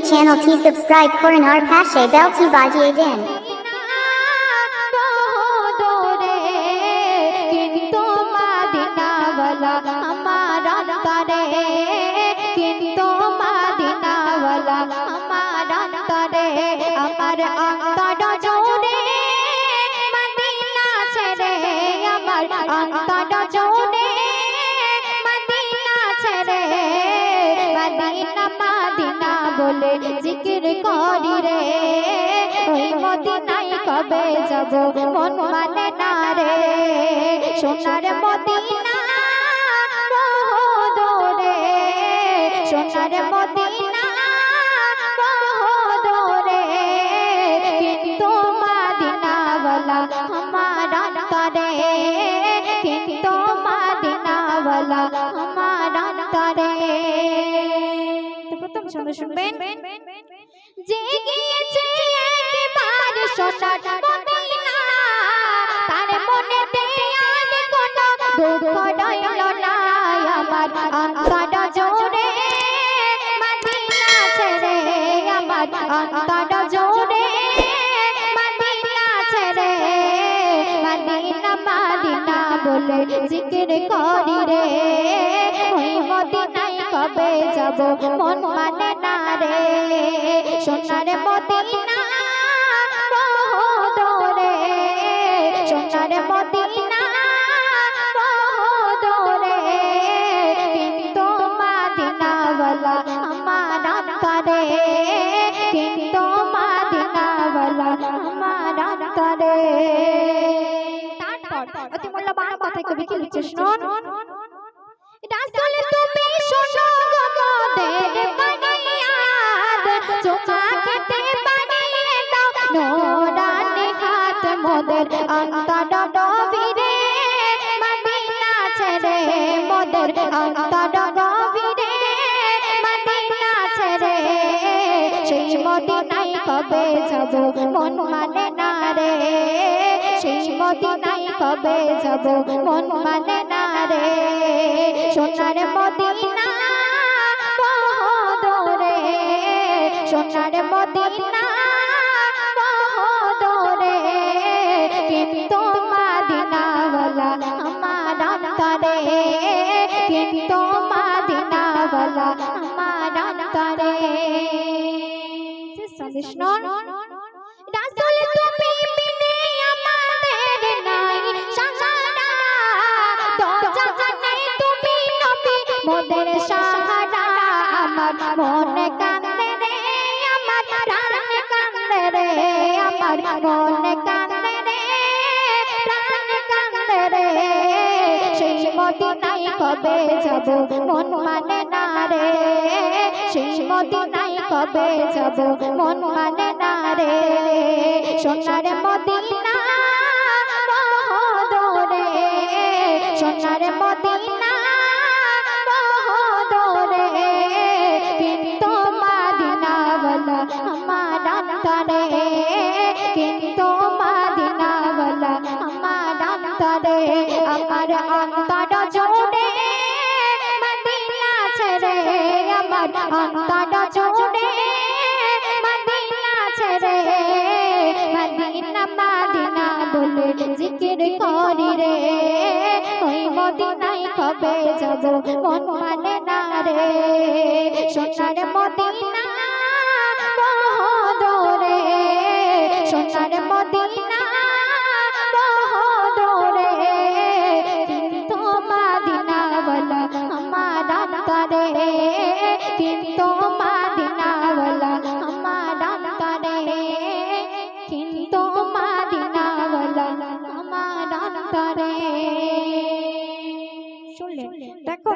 চ্যানেলটি সাবস্ক্রাইব করুন আর পাশে বেলটি বাজিয়ে দিন আমার অন্তরে বলে জিকির করি রে। ওই নাই কবে যাব? মন মানে না রে। সোনার মদিনা দোরে। সোনার মদিনা ছন্দ শুনবেন। যে গিয়েছে একবার সোনার মদিনা। তার মনেতে আর কোনো দুঃখ রইল না। আমার অন্তর জোরে মদিনা ছেড়ে। আমার অন্তর জোরে মদিনা ছেড়ে। মদিনা মদিনা বলে জিকির করি রে। কবে মন মানে না রে। সোনার মদিনা দোরে সোনার মদিনা কিন্তু মাদিনাওয়ালা আমার অন্তরে তারপর, অতি মূল্যবান কথায় কবি কি লিখছে শুনুন রাসূল তুমি মোদের অন্তর গভীরে মদিনা ছেড়ে সেই মদিনায় কবে যাব? মন মানে না রে। সেই মদিনায় কবে যাব? মন মানে না রে। সোনার মদিনা সন্দেশন রাসূল তুমি বিনে আমাদের নাই মনে কান্দে রে আমার প্রাণ কান্দে রে আমার মনে কান্দে রে প্রাণ কান্দে রে সেই মদিনায় কবে যাব? মন মানে না রে। সেই মদিনায় কবে যাব? মন মানে না রে। সোনার মদিনা দোরে সোনার মদিনা দোরে কিন্তু মাদিনাওয়ালা আমার অন্তরে। আমার অন্তরে। আমার অন্তর আমার অন্তর জোরে মদিনা ছেড়ে, মদিনা মদিনা বলে জিকির করি রে। ওই মদিনায় কবে যাব মন মানে না রে। সোনার মদিনা